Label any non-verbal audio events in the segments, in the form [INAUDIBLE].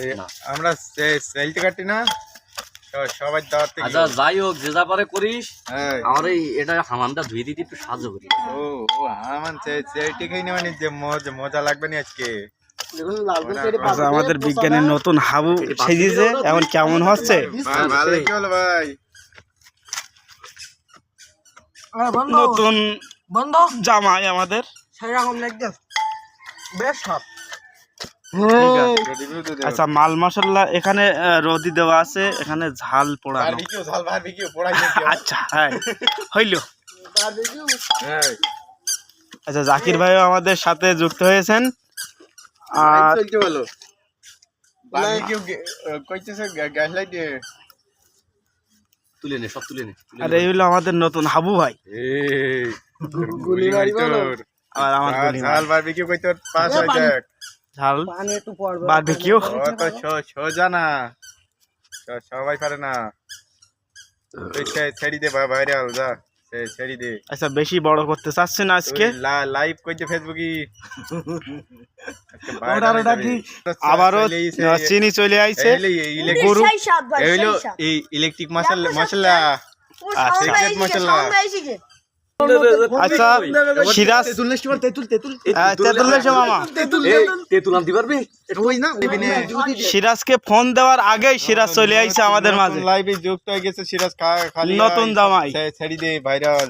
এই না। আমরা সেলটি কাটি না। সবাই দাওয়াত আচ্ছা যাই হোক যে যা পারে করিস। আমার এই এটা হামানটা ধুয়ে দিতে একটু সাহায্য করি। ও ও আমার সেলটি খাই না মানে যে মজা মজা লাগবে না আজকে। আমাদের বিজ্ঞানের নতুন হাবু সেজিছে এখন কেমন হচ্ছে? ভাই, ভালো কি হলো ভাই? নতুন বন্ধ। জামাই আমাদের। সেরকম লাগছে। বেশ সব ঠিক আছে রিভিউ তো দেব আচ্ছা মাল মশলা এখানে রদি দেওয়া আছে এখানে ঝাল পোড়ানো। দিও আচ্ছা হ্যাঁ হইল। হ্যাঁ আচ্ছা জাকির ভাইও আমাদের সাথে যুক্ত হয়েছেন। আর এই হলো আমাদের নতুন হাবু ভাই। [LAUGHS] আর আমার ঝাল। পানি একটু পড়বে বারবিকিউ তো সোজা না সবাই পারে না। ছেড়ি দে ভাইরাল যা। ছেড়ি দে। আচ্ছা বেশি বড় করতে চাচ্ছেন আজকে। লাইভ ফেসবুকে আবারও চিনি চলে আইছে। ইলেকট্রিক মশলা মশলা। ও আচ্ছা, মশলা। আচ্ছা সিরাজ সিরাজকে ফোন দেওয়ার আগেই সিরাজ চলে আইছে আমাদের মাঝে। লাইভে যুক্ত হয়ে গেছে সিরাজ নতুন জামাই। ছে- দে ভাইরাল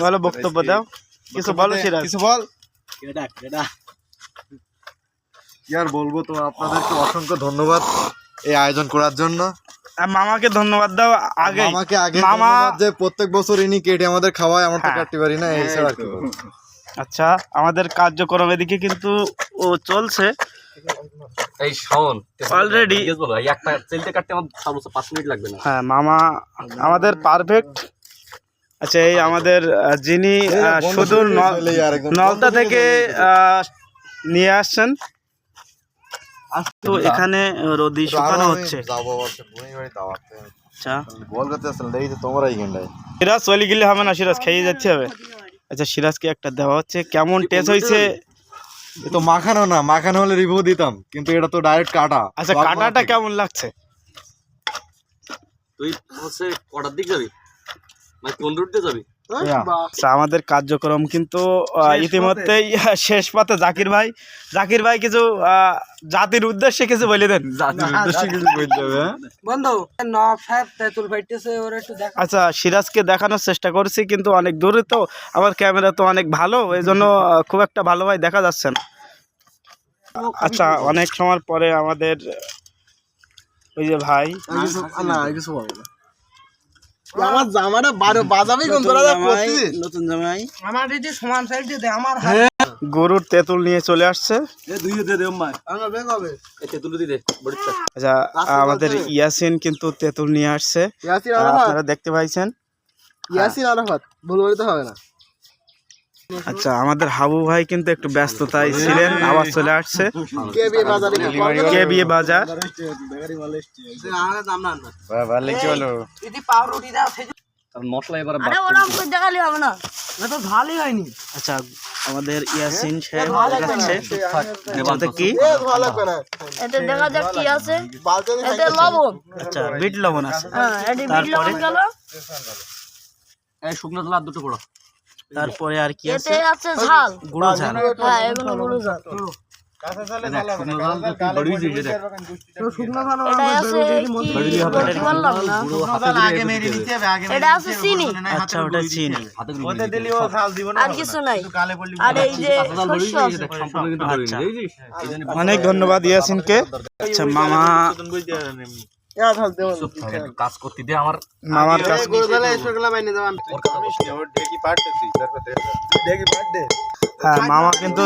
বলো বক্তব্য দাও। কিছু বলো সিরাজ কিছু বল। কি আর বলব তো আপনাদেরকে অসংখ্য ধন্যবাদ এই আয়োজন করার জন্য। মামাকে ধন্যবাদ দাও আগে আমাকে আগে মামা যে প্রত্যেক বছর ইনি কেটে আমাদের খাওয়ায় আমরা তো হ্যাঁ। কাটতে পারি না এই ছাড়া আর কি আচ্ছা আমাদের কার্যক্রম এদিকে কিন্তু ও চলছে। এই শোন এই একটা তেলতে কাটতে আমার সর্বোচ্চ পাঁচ মিনিট লাগবে না। হ্যাঁ মামা আমাদের পারফেক্ট আচ্ছা এই আমাদের যিনি সুদূর করে ন- ফেলে আর একদম। নলতা থেকে নিয়ে আসছেন। তো এখানে রদি শুকানো হচ্ছে। আচ্ছা। সিরাজ চলে গেলে হবে না সিরাজ খেয়ে যাচ্ছে হবে। আচ্ছা সিরাজকে একটা দেওয়া হচ্ছে। কেমন টেস্ট হয়েছে? এ তো মাখানো না মাখানো হলে রিভিউ দিতাম কিন্তু এটা তো ডাইরেক্ট কাটা। আচ্ছা কাটাটা কেমন লাগছে? তুই হচ্ছে কটার দিক যাবি? মানে কোন রুটে যাবি? আচ্ছা আমাদের কার্যক্রম কিন্তু ইতিমধ্যেই [LAUGHS] শেষ পথে। জাকির ভাই জাকির ভাই কিছু জাতির উদ্দেশ্যে কিছু বলে দেন। কিছু হ্যাঁ? বন্ধু আচ্ছা সিরাজকে দেখানোর চেষ্টা করছি কিন্তু অনেক দূরে তো আমার ক্যামেরা তো অনেক ভালো এই জন্য খুব একটা ভালোভাবে দেখা যাচ্ছে না। আচ্ছা অনেক সময় পরে আমাদের ওই যে ভাই আমার জামাটা বারো বাজাবে কোন তোরা নতুন জামাই। আমার দিদি সমান দে আমার গরুর তেঁতুল নিয়ে চলে আসছে। আমার বেগ হবে। এই তেঁতুল দিতে বড়িটা। আচ্ছা আমাদের ইয়াসিন কিন্তু তেঁতুল নিয়ে আসছে। ইয়াসিন আপনারা দেখতে পাইছেন? ইয়াসিন আরাফাত ভুল বলতে হবে না। আচ্ছা আমাদের হাবু ভাই কিন্তু একটু ব্যস্ততায় ছিলেন আবার চলে আসছে। কে বিয়ে বাজারে মশলা এবার ভালোই হয়নি। আচ্ছা আমাদের ইয়াসিন সাহেব দেখাচ্ছে এটাতে কি? ভালো দেখা যাক কি আছে। লবণ। আচ্ছা বিট লবণ আছে। হ্যাঁ এতে বিট লবণ গেল। এই শুকনো তোলা দুটো পড়ো তারপরে আর কি আছে? এতে আছে ঝাল। গুঁড়ো ঝাল। হ্যাঁ এগুলো গুঁড়ো ঝাল। আচ্ছা ওটা চিনি। আর কিছু নাই। আর এই যে অনেক ধন্যবাদ ইয়াসিনকে। আচ্ছা মামা ইয়া কাজ করতে দে আমার মামার হ্যাঁ মামা কিন্তু